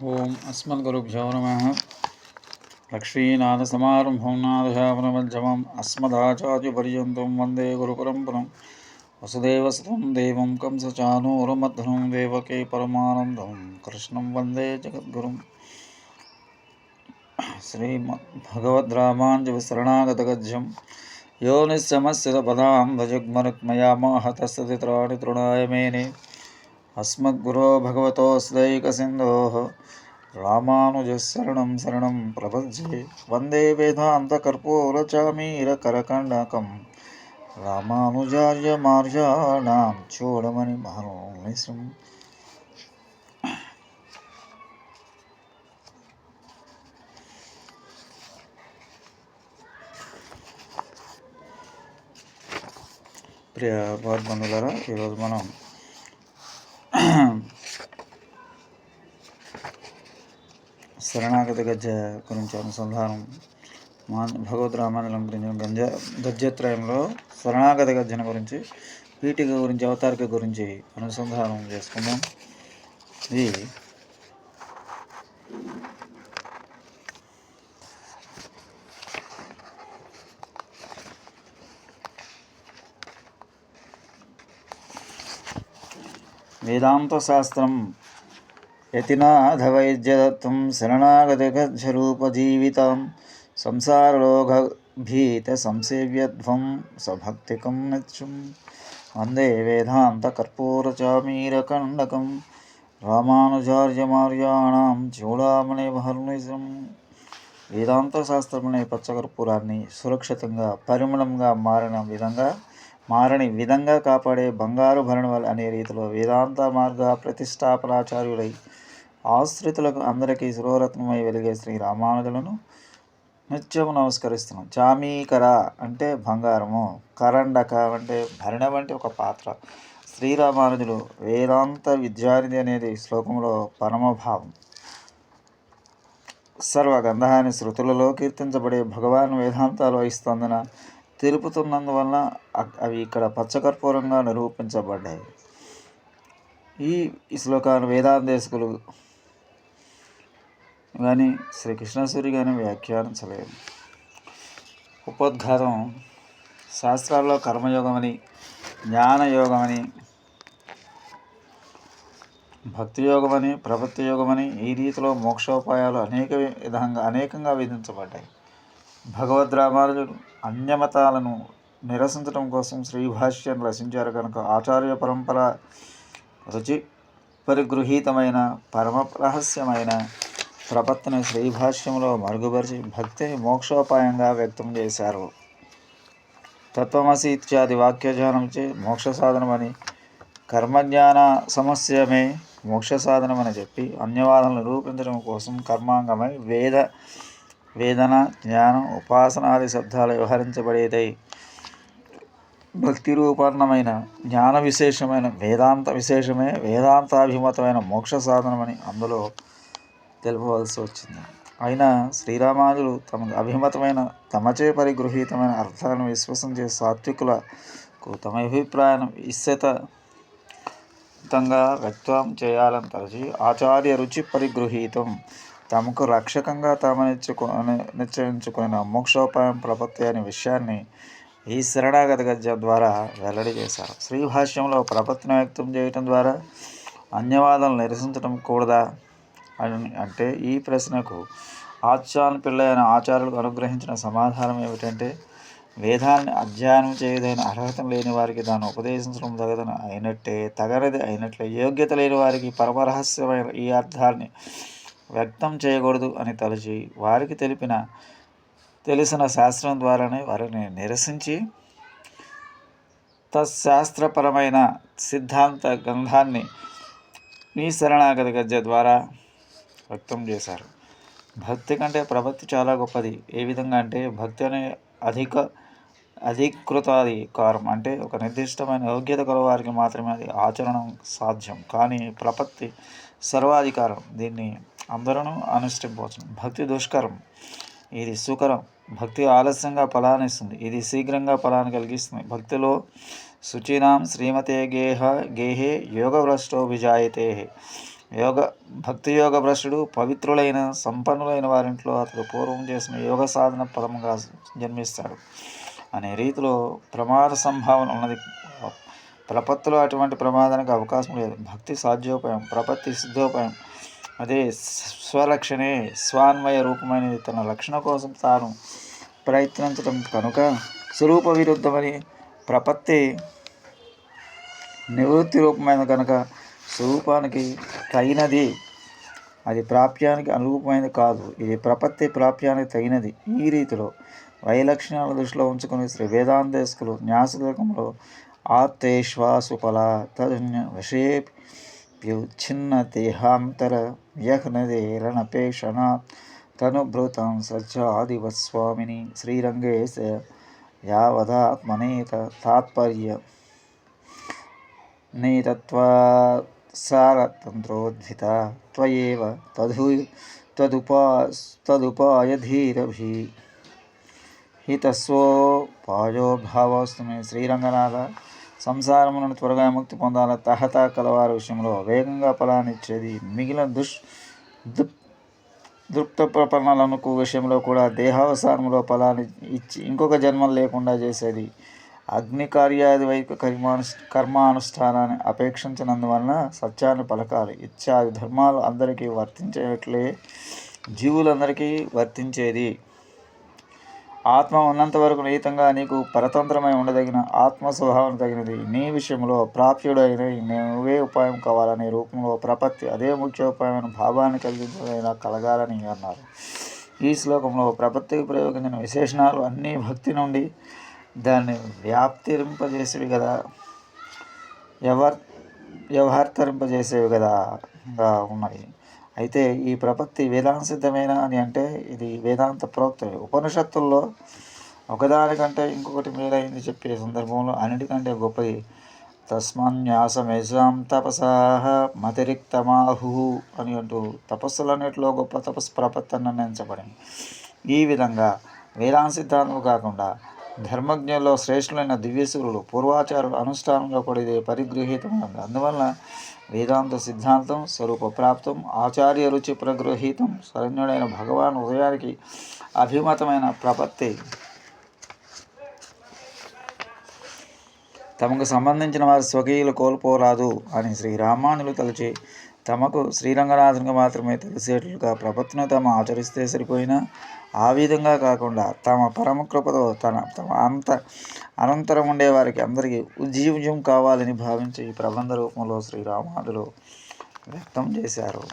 ओम अस्मद्गुरुभ्यो नमः। लक्ष्मीनाथसमारम्भं नादशावनमध्यमम् अस्मदाचार्यपर्यन्तं वंदे गुरुपरम्परं वसुदेवसुतं देवं कंसचानूरमध्वं देवके परमानन्दं कृष्णं वंदे जगद्गुरुं श्रीमद्भगवद्रामाञ्जविशरणागतगज्यं यो निःशमस्य पदां भजग्मरुक्मयामाहतस्तदित्राणि तृणाय मेने अस्मद्गुरो भगवतोऽस्दैकसिन्धोः रामानुजशरणं शरणं प्रपद्ये वन्दे वेदान्तकर्पूरचामीरकरकण्डकं रामानुजार्यमार्याणां चूडमणिमहर्निशम् ప్రియ బంధువులరా ఈరోజు మనం శరణాగతి గజ్జ గురించి అనుసంధానం మా భగవద్ రామాయణం గురించి గంజ గజ్జత్రయంలో శరణాగతి గజ్జన గురించి పీఠిక గురించి అవతారిక గురించి అనుసంధానం చేసుకుందాం. ఇది వేదాంత శాస్త్రం యతినాథవైద్యదత్తం శరణాగతిగజరూపజీవితం సంసారలోకభీత సంసేవ్యధ్వం సభక్తికం నిత్యం వందే వేదాంతకర్పూరచామీరకండకం. రామానుజార్యమార్యాణం చూడామణిమహర్నిశం వేదాంత శాస్త్రమనే పచ్చకర్పూరాన్ని సురక్షితంగా పరిమళంగా మారిన విధంగా మారని విధంగా కాపాడే బంగారు భరణవల్ అనే రీతిలో వేదాంత మార్గ ప్రతిష్టాపనాచార్యుడై ఆశ్రితులకు అందరికీ శిరోరత్నమై వెలిగే శ్రీ రామానుజులను నిత్యము నమస్కరిస్తున్నాం. చామీకర అంటే బంగారము కరండక అంటే భరణ వంటి ఒక పాత్ర. శ్రీరామానుజులు వేదాంత విద్యానిధి అనేది శ్లోకంలో పరమభావం. సర్వ గంధాని శృతులలో కీర్తించబడే భగవాన్ వేదాంతాలు వహిస్తోందన తెలుపుతున్నందువలన అవి ఇక్కడ పచ్చకర్పూరంగా నిరూపించబడ్డాయి. ఈ శ్లోకాన్ని వేదాంతేశకులు కానీ శ్రీ కృష్ణసూరి కానీ వ్యాఖ్యానించలేదు. ఉపోద్ఘాతం శాస్త్రాల్లో కర్మయోగమని జ్ఞానయోగమని భక్తి యోగమని ప్రపత్తి యోగమని ఈ రీతిలో మోక్షోపాయాలు అనేక విధంగా అనేకంగా విధించబడ్డాయి. భగవద్ రామానుజుడు అన్యమతాలను నిరసించడం కోసం శ్రీభాష్యం రచించారు కనుక ఆచార్య పరంపర రుచి పరిగృహీతమైన పరమ రహస్యమైన ప్రపత్తిని శ్రీభాష్యంలో మరుగుపరిచి భక్తిని మోక్షోపాయంగా వ్యక్తం చేశారు. తత్వమసి ఇత్యాది వాక్యజానంచే మోక్ష సాధనమని కర్మజ్ఞాన సమస్యమే మోక్ష సాధనమని చెప్పి అన్యవాదం నిరూపించడం కోసం కర్మాంగమై వేద వేదన జ్ఞానం ఉపాసనాది శబ్దాలు వ్యవహరించబడేదై భక్తి రూపన్నమైన జ్ఞాన విశేషమైన వేదాంత విశేషమే వేదాంతాభిమతమైన మోక్ష సాధనమని అందులో తెలుపవలసి వచ్చింది. అయినా శ్రీరామానులు తమ అభిమతమైన తమచే పరిగృహీతమైన అర్థాలను విశ్వసించే సాత్వికులకు తమ అభిప్రాయం ఇస్సతంగా వ్యక్తం చేయాలని తలచి ఆచార్య రుచి పరిగృహీతం. తమకు రక్షకంగా తాము నిశ్చయించుకున్న మోక్షోపాయం ప్రపత్తి అనే విషయాన్ని ఈ శరణాగత గద్యం ద్వారా వెల్లడి చేశారు. శ్రీభాష్యంలో ప్రపత్తిని వ్యక్తం చేయటం ద్వారా అన్యవాదాలను నిరసించడం కూడదా అని అంటే ఈ ప్రశ్నకు ఆచార్య పిల్ల అయిన ఆచార్యులకు అనుగ్రహించిన సమాధానం ఏమిటంటే వేదాన్ని అధ్యయనం చేయదైన అర్హత లేని వారికి దాన్ని ఉపదేశించడం తగదని అయినట్టే తగనిది అయినట్లే యోగ్యత లేని వారికి పరమరహస్యమైన ఈ అర్థాన్ని వ్యక్తం చేయకూడదు అని తలచి వారికి తెలిపిన తెలిసిన శాస్త్రం ద్వారానే వారిని నిరసించి తశాస్త్రపరమైన సిద్ధాంత గ్రంథాన్ని ఈ శరణాగత గద్య ద్వారా వ్యక్తం చేశారు. భక్తి కంటే ప్రభక్తి చాలా గొప్పది. ఏ విధంగా అంటే భక్తి అనే అధిక అధికృతాధికారం అంటే ఒక నిర్దిష్టమైన యోగ్యత గల వారికి మాత్రమే అది ఆచరణం సాధ్యం. కానీ ప్రపత్తి సర్వాధికారం. దీన్ని అందరూ అనుష్ఠింపవచ్చు భక్తి దుష్కరం. ఇది సుకరం. భక్తి ఆలస్యంగా ఫలాన్ని ఇస్తుంది ఇది శీఘ్రంగా ఫలాన్ని కలిగిస్తుంది. భక్తిలో శుచీనాం శ్రీమతే గేహ గేహే యోగభ్రష్టో విజాయతే యోగ భక్తి యోగ భ్రష్టుడు పవిత్రులైన సంపన్నులైన వారింట్లో అతడు పూర్వం చేసిన యోగ సాధన పదముగా జన్మిస్తాడు. అనే రీతిలో ప్రమాద సంభావన ఉన్నది. ప్రపత్తులో అటువంటి ప్రమాదానికి అవకాశం లేదు. భక్తి సాధ్యోపాయం ప్రపత్తి సిద్ధోపాయం అదే స్వలక్షణే స్వాన్వయ రూపమైనది తన లక్షణ కోసం తాను ప్రయత్నించడం కనుక స్వరూప విరుద్ధమని ప్రపత్తి నివృత్తి రూపమైన కనుక స్వరూపానికి తగినది. అది ప్రాప్యానికి అనురూపమైనది కాదు. ఇది ప్రపత్తి ప్రాప్యానికి తగినది. ఈ రీతిలో వైలక్షణాల దృష్టిలో ఉంచుకుని శ్రీ వేదాంతేశకులు న్యాసలోకంలో ఆత్తేశ్వాసుఫల తదన్య విషయేప్యుచ్ఛిన్న तनुभृतं सज्जादिवत्स्वामिनि श्रीरङ्गे स यावदात्मनेत तात्पर्य नेतत्वात्सारतन्त्रोद्भिता त्वयेव तधु तदुपायधीरभि हितस्वोपायोभावस्तु मे श्रीरङ्गनाथ। సంసారము సంసారములను త్వరగా ముక్తి పొందాల తహత కలవారి విషయంలో వేగంగా ఫలాన్నిచ్చేది మిగిలిన దుష్ దృప్త ప్రపన్నలకు విషయంలో కూడా దేహావసానంలో ఫలాన్ని ఇచ్చి ఇంకొక జన్మం లేకుండా చేసేది. అగ్ని కార్యాది వైపు కర్మాను కర్మానుష్ఠానాన్ని అపేక్షించినందువలన సత్యాన్ని పలకాలి. ఇత్యాది ధర్మాలు అందరికీ వర్తించేట్లే జీవులందరికీ వర్తించేది. ఆత్మ ఉన్నంత వరకు రహితంగా నీకు పరతంత్రమై ఉండదగిన ఆత్మ స్వభావం తగినది. నీ విషయంలో ప్రాప్యుడైన నువ్వే ఉపాయం కావాలనే రూపంలో ప్రపత్తి అదే ముఖ్య ఉపాయమైన భావాన్ని కలిగించదైనా కలగాలని అన్నారు. ఈ శ్లోకంలో ప్రపత్తికి ప్రయోగించిన విశేషణాలు అన్నీ భక్తి నుండి దాన్ని వ్యాప్తిరింపజేసేవి కదా. వ్యవహర్ వ్యవహర్తరింపజేసేవి కదా. ఉన్నాయి. అయితే ఈ ప్రపత్తి వేదాంతసిద్ధమైన అని అంటే ఇది వేదాంత ప్రోక్త ఉపనిషత్తుల్లో ఒకదానికంటే ఇంకొకటి మేలైంది చెప్పే సందర్భంలో అన్నిటికంటే గొప్పది తస్మన్యాసమేషాం తపసాహ మతిరిక్తమాహు అని అంటూ తపస్సులన్నిటిలో గొప్ప తపస్సు ప్రపత్తి అని నిర్ణయించబడింది ఈ విధంగా వేదాంత సిద్ధాంతం కాకుండా ధర్మజ్ఞుల్లో శ్రేష్ఠులైన దివ్యసూరులు పూర్వాచారులు అనుష్ఠానంలో కూడా ఇది పరిగృహీతమైనది. అందువలన వేదాంత సిద్ధాంతం స్వరూప ప్రాప్తం ఆచార్య రుచి ప్రగృహీతం శరణ్యుడైన భగవాన్ ఉదయానికి అభిమతమైన ప్రపత్తి. తమకు సంబంధించిన వారి స్వకీయులు కోల్పోరాదు అని శ్రీ రామానులు తలచి తమకు శ్రీరంగనాథునికి మాత్రమే తెలిసేట్లుగా ప్రపత్తిని తాము ఆచరిస్తే సరిపోయినా ఆ విధంగా కాకుండా తమ పరమ కృపతో తన తమ అంత అనంతరం ఉండే వారికి అందరికీ ఉజ్జీవ్యం కావాలని భావించి ఈ ప్రబంధ రూపంలో శ్రీరామాదులు వ్యక్తం చేశారు.